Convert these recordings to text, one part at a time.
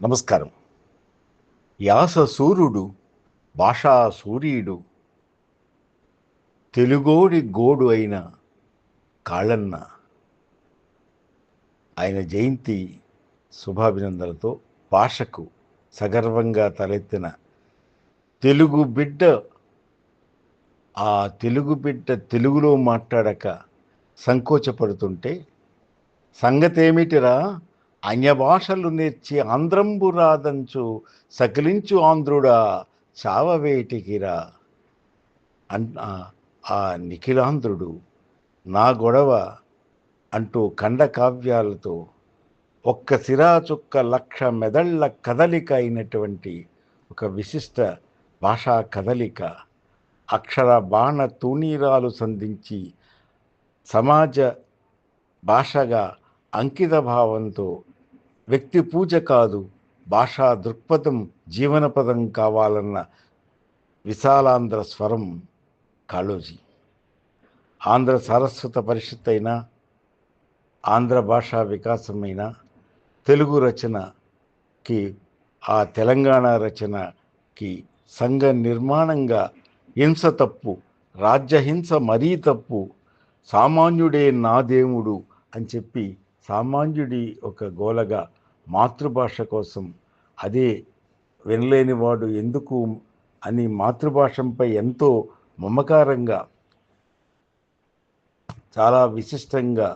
నమస్కారం. యాస సూర్యుడు భాషా సూర్యుడు తెలుగోడి గోడు అయిన కాళన్న ఆయన జయంతి శుభాభినందనలతో భాషకు సగర్వంగా తలెత్తిన తెలుగు బిడ్డ ఆ తెలుగు బిడ్డ తెలుగులో మాట్లాడక సంకోచపడుతుంటే సంగతేమిటిరా? అన్యభాషలు నేర్చి ఆంధ్రంబు రాదంచు సకిలించు ఆంధ్రుడా చావవేటికిరా. అన్ ఆ నిఖిలాంధ్రుడు నా గొడవ అంటూ ఖండ కావ్యాలతో ఒక్క సిరా చుక్క లక్ష మెదళ్ళ కదలిక అయినటువంటి ఒక విశిష్ట భాషా కదలిక. అక్షర బాణ తూనీరాలు సంధించి సమాజ భాషగా అంకిత భావంతో వ్యక్తి పూజ కాదు భాషా దృక్పథం జీవనపదం కావాలన్న విశాలాంధ్ర స్వరం కాళోజీ. ఆంధ్ర సారస్వత పరిషత్ అయినా ఆంధ్ర భాషా వికాసమైన తెలుగు రచనకి ఆ తెలంగాణ రచనకి సంఘ నిర్మాణంగా హింస తప్పు రాజ్యహింస మరీ తప్పు సామాన్యుడే నా దేవుడు అని చెప్పి సామాన్యుడి ఒక గోలగా మాతృభాష కోసం అదే వినలేనివాడు ఎందుకు అని మాతృభాషంపై ఎంతో మమకారంగా చాలా విశిష్టంగా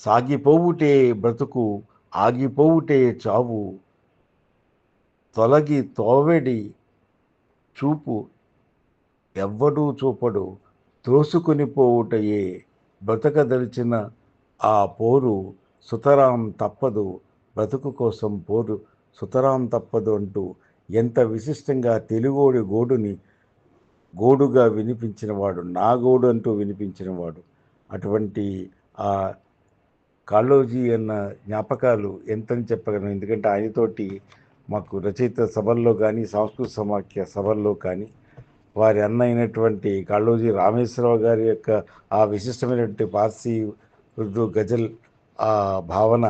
సాగిపోవుటే బ్రతుకు ఆగిపోవుటే చావు తొలగి తోవెడి చూపు ఎవ్వడూ చూపడు త్రోసుకుని పోవుటయే బ్రతకదలిచిన ఆ పోరు సుతరాం తప్పదు బ్రతుకు కోసం పోరు సుతరాం తప్పదు అంటూ ఎంత విశిష్టంగా తెలుగోడి గోడుని గోడుగా వినిపించినవాడు నా గోడు అంటూ వినిపించినవాడు అటువంటి ఆ కాళోజీ అన్న జ్ఞాపకాలు ఎంతని చెప్పగలను? ఎందుకంటే ఆయనతోటి మాకు రచయిత సభల్లో కానీ సాంస్కృతిక సమాఖ్య సభల్లో కానీ వారి అన్న అయినటువంటి కాళోజీ రామేశ్వరరావు గారి యొక్క ఆ విశిష్టమైనటువంటి పార్సీ ఉర్దూ గజల్ ఆ భావన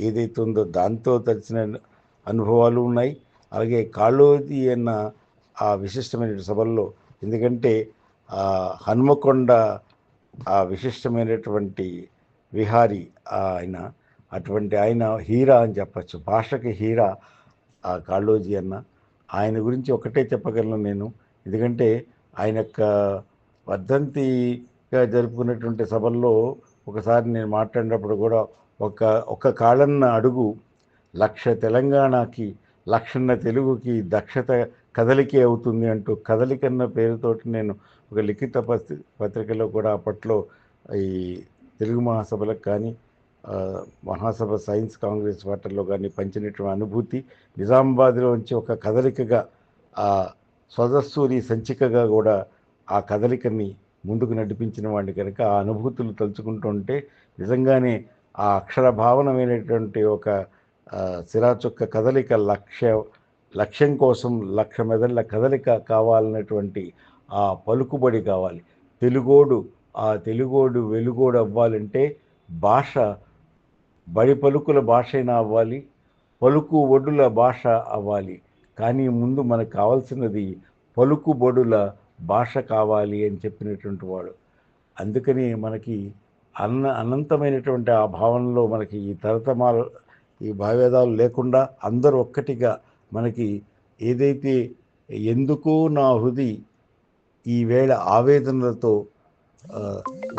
ఏదైతే ఉందో దాంతో తడిచిన అనుభవాలు ఉన్నాయి. అలాగే కాళోది అన్న ఆ విశిష్టమైన సభల్లో ఎందుకంటే హనుమకొండ ఆ విశిష్టమైనటువంటి విహారి ఆయన అటువంటి ఆయన హీరా అని చెప్పచ్చు. భాషకి హీరా ఆ కాళోజీ అన్న. ఆయన గురించి ఒకటే చెప్పగలను నేను. ఎందుకంటే ఆయన యొక్క వర్ధంతిగా జరుపుకున్నటువంటి సభల్లో ఒకసారి నేను మాట్లాడినప్పుడు కూడా ఒక ఒక కాళన్న అడుగు లక్ష తెలంగాణకి లక్షన్న తెలుగుకి దక్షత కదలికే అవుతుంది అంటూ కదలికన్న పేరుతోటి నేను ఒక లిఖిత పత్రి పత్రికలో కూడా అప్పట్లో ఈ తెలుగు మహాసభలకు కానీ మహాసభ సైన్స్ కాంగ్రెస్ వాటర్లో కానీ పంచినటువంటి అనుభూతి నిజామాబాద్లో నుంచి ఒక కదలికగా ఆ స్వదస్సూరి సంచికగా కూడా ఆ కదలికని ముందుకు నడిపించిన వాడిని కనుక ఆ అనుభూతులు తలుచుకుంటుంటే నిజంగానే ఆ అక్షర భావనమైనటువంటి ఒక సిరాచొక్క కదలిక లక్ష్య లక్ష్యం కోసం లక్ష మెదళ్ళ కదలిక కావాలన్నటువంటి ఆ పలుకుబడి కావాలి. తెలుగోడు ఆ తెలుగోడు వెలుగోడు అవ్వాలంటే భాష బడి పలుకుల భాష అయినా అవ్వాలి పలుకు ఒడుల భాష అవ్వాలి. కానీ ముందు మనకు కావాల్సినది పలుకుబడుల భాష కావాలి అని చెప్పినటువంటి వాడు. అందుకని మనకి అన్న అనంతమైనటువంటి ఆ భావనలో మనకి ఈ తరతమాల ఈ భావేదాలు లేకుండా అందరూ ఒక్కటిగా మనకి ఏదైతే ఎందుకో నా హృది ఈవేళ ఆవేదనలతో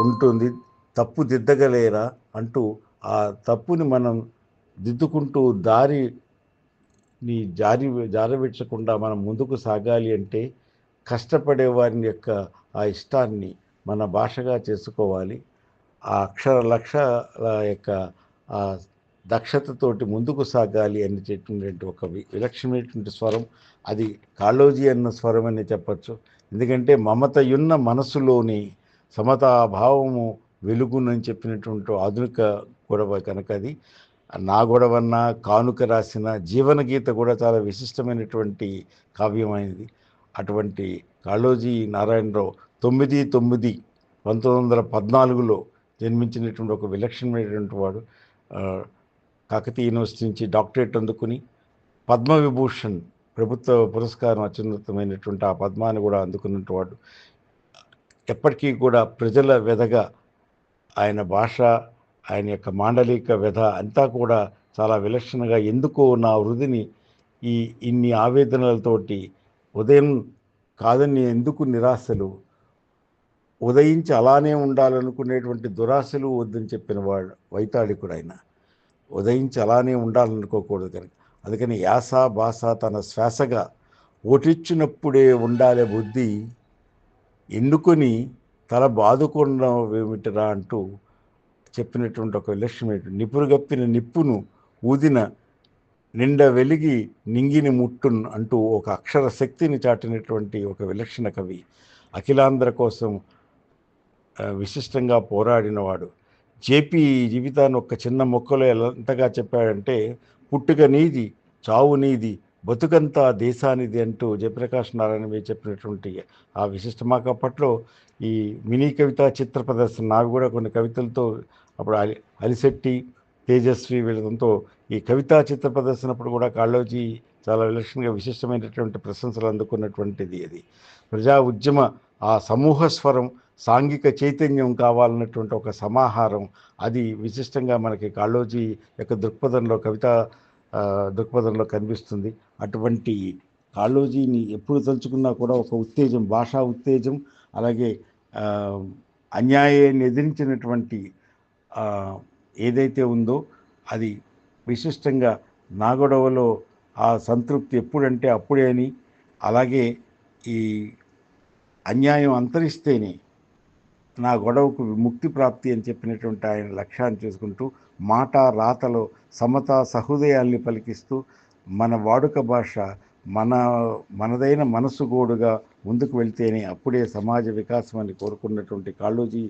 ఉంటుంది తప్పు దిద్దగలేరా అంటూ ఆ తప్పుని మనం దిద్దుకుంటూ దారి నీ జారి జారవిడ్చకుండా మనం ముందుకు సాగాలి అంటే కష్టపడే వారిని యొక్క ఆ ఇష్టాన్ని మన భాషగా చేసుకోవాలి. ఆ అక్షర లక్షల యొక్క ఆ దక్షతతోటి ముందుకు సాగాలి అని చెప్పినటువంటి ఒక విలక్షణమైనటువంటి స్వరం. అది కాళోజీ అన్న స్వరం అని చెప్పచ్చు. ఎందుకంటే మమతయున్న మనసులోని సమతాభావము వెలుగునని చెప్పినటువంటి ఆధునిక గొడవ కనుక అది. నా గొడవన్న కానుక రాసిన జీవన గీత కూడా చాలా విశిష్టమైనటువంటి కావ్యమైనది. అటువంటి కాళోజీ నారాయణరావు తొమ్మిది తొమ్మిది పంతొమ్మిది వందల పద్నాలుగులో జన్మించినటువంటి ఒక విలక్షణమైనటువంటి వాడు కాకతీయ యూనివర్సిటీ నుంచి డాక్టరేట్ అందుకుని పద్మవిభూషణ్ ప్రభుత్వ పురస్కారం అత్యున్నతమైనటువంటి ఆ పద్మాన్ని కూడా అందుకున్నట్టు వాడు. ఎప్పటికీ కూడా ప్రజల వెదగా ఆయన భాష ఆయన యొక్క మాండలిక వ్యధ అంతా కూడా చాలా విలక్షణగా ఎందుకో నా వృధిని ఈ ఇన్ని ఆవేదనలతోటి ఉదయం కాదని ఎందుకు నిరాశలు? ఉదయించి అలానే ఉండాలనుకునేటువంటి దురాశలు వద్దని చెప్పిన వాడు వైతాళికుడు ఆయన ఉదయించి అలానే ఉండాలనుకోకూడదు కనుక. అందుకని యాస భాష తన శ్వాసగా ఓటిచ్చినప్పుడే ఉండాలి బుద్ధి ఎన్నుకొని తల బాదుకున్నవేమిటిరా అంటూ చెప్పినటువంటి ఒక విలక్షణమైన నిపురు గప్పిన నిప్పును ఊదిన నిండ వెలిగి నింగిని ముట్టున్ అంటూ ఒక అక్షర శక్తిని చాటినటువంటి ఒక విలక్షణ కవి. అఖిలాంధ్ర కోసం విశిష్టంగా పోరాడినవాడు. జేపీ జీవితాన్ని ఒక చిన్న మొక్కలో ఎంతగా చెప్పాడంటే పుట్టుక నీది చావు నీది బతుకంతా దేశానిది అంటూ జయప్రకాష్ నారాయణ మీరు చెప్పినటువంటి ఆ విశిష్ట మాకు అప్పట్లో ఈ మినీ కవిత చిత్ర ప్రదర్శన నావి కూడా కొన్ని కవితలతో అప్పుడు అలి అలిశెట్టి తేజస్వి వీళ్ళతో ఈ కవితా చిత్ర ప్రదర్శనప్పుడు కూడా కాళ్ళోజీ చాలా విలక్షణంగా విశిష్టమైనటువంటి ప్రశంసలు అందుకున్నటువంటిది అది. ప్రజా ఉద్యమ ఆ సమూహ స్వరం సాంఘిక చైతన్యం కావాలన్నటువంటి ఒక సమాహారం అది విశిష్టంగా మనకి కాళోజీ యొక్క దృక్పథంలో కవిత దృక్పథంలో కనిపిస్తుంది. అటువంటి కాళోజీని ఎప్పుడు తలుచుకున్నా కూడా ఒక ఉత్తేజం భాషా ఉత్తేజం అలాగే అన్యాయాన్ని ఎదిరించినటువంటి ఏదైతే ఉందో అది విశిష్టంగా నా గొడవలో ఆ సంతృప్తి ఎప్పుడంటే అప్పుడే అని అలాగే ఈ అన్యాయం అంతరిస్తేనే నా గొడవకు ముక్తి ప్రాప్తి అని చెప్పినటువంటి ఆయన లక్ష్యాన్ని చేసుకుంటూ మాట రాతలో సమత సహృదయాల్ని పలికిస్తూ మన వాడుక భాష మన మనదైన మనసు గోడుగా ముందుకు వెళ్తేనే అప్పుడే సమాజ వికాసం అని కోరుకున్నటువంటి కాళోజీ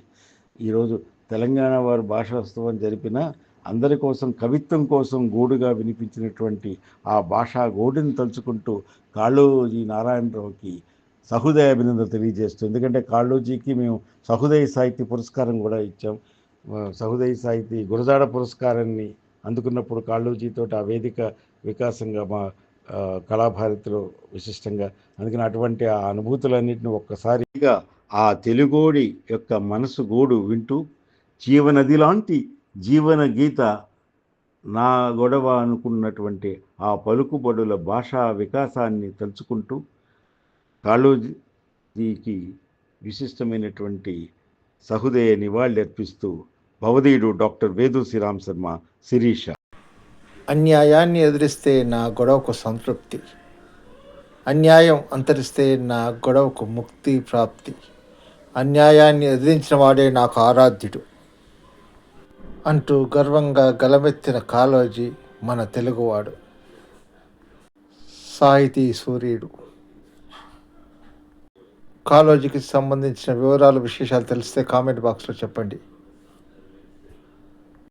ఈరోజు తెలంగాణ వారు భాషోత్సవం జరిపిన అందరి కోసం కవిత్వం కోసం గోడుగా వినిపించినటువంటి ఆ భాషా గోడుని తలుచుకుంటూ కాళోజీ నారాయణరావుకి సహృదయ అభినందన తెలియజేస్తూ ఎందుకంటే కాళోజీకి మేము సహృదయ సాహిత్య పురస్కారం కూడా ఇచ్చాం. సహృదయ సాహితీ గురజాడ పురస్కారాన్ని అందుకున్నప్పుడు కాళోజీతో ఆ వేదిక వికాసంగా మా కళాభారతిలో విశిష్టంగా అందుకని అటువంటి ఆ అనుభూతులన్నింటిని ఒక్కసారిగా ఆ తెలుగోడి యొక్క మనసు గోడు వింటూ జీవనది లాంటి జీవన గీత నా గొడవ అనుకున్నటువంటి ఆ పలుకుబడుల భాషా వికాసాన్ని తలుచుకుంటూ కాళోజీకి విశిష్టమైనటువంటి సహృదయ నివాళి అర్పిస్తూ భవదీయుడు డాక్టర్ వేదు శ్రీరామ్ శర్మ శిరీష. అన్యాయాన్ని ఎదిరిస్తే నా గొడవకు సంతృప్తి. అన్యాయం అంతరిస్తే నా గొడవకు ముక్తి ప్రాప్తి. అన్యాయాన్ని ఎదిరించిన వాడే నాకు ఆరాధ్యుడు. అంటూ గర్వంగా గలమెత్తిన కాలోజీ మన తెలుగువాడు. సాహితీ సూర్యుడు. కాలోజీకి సంబంధించిన వివరాలు విశేషాలు తెలిస్తే కామెంట్ బాక్స్లో చెప్పండి.